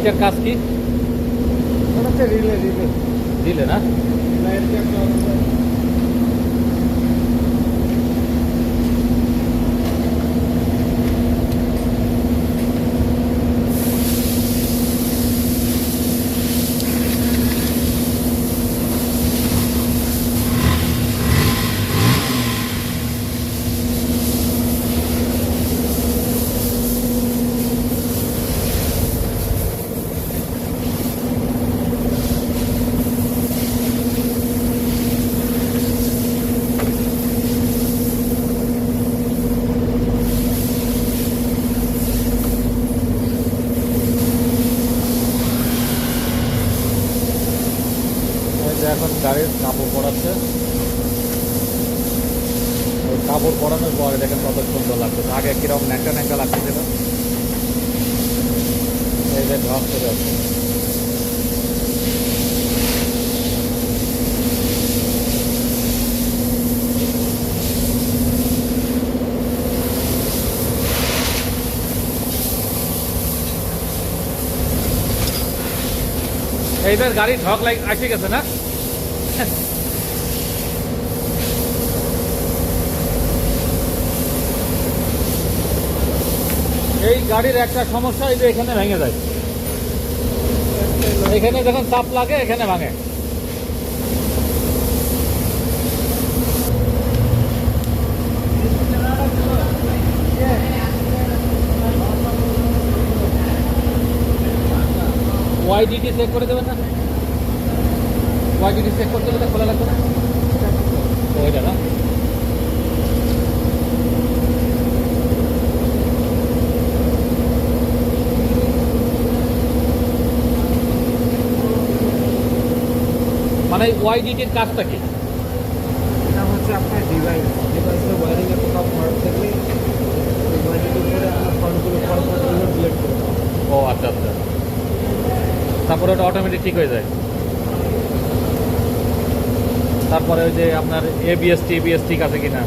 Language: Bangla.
এইটার কাজ কি? রিলে রিলে রিলে না? এখন গাড়ির কাপড় পরাচ্ছে। কাপড় পরানোর পরে দেখেন কত সুন্দর লাগছে। আগে কীরকম ন্যাকা ন্যাংটা লাগতেছিল। এই যে ঢক চলে আসছে। এইবার গাড়ি ঠক লাগ আসে গেছে না? এই গাড়ির একটা সমস্যা, এই যে এখানে ভেঙে যায়। এখানে যখন চাপ লাগে, এখানে ভাঙে। ওয়াইডিটি চেক করে দেবেন না? ওয়াইডিটি চেক করতে গেলে খোলা লাগবে ওইটা না? মানে ওয়াইডিটির কাজটা কি? এটা হচ্ছে আপনার ডিভাইস ডিভাইসের ওয়ারিংয়ে কোথাও ফল্ট থাকলে ডিভাইসের উপরে আপনার ফল্টগুলো ফল্ট ফল্টগুলো ডিলেট করে ও আচ্ছা আচ্ছা। তারপরে ওটা অটোমেটিক ঠিক হয়ে যায়। তারপরে ওই যে আপনার এবিএস টিবিএস ঠিক আছে কিনা?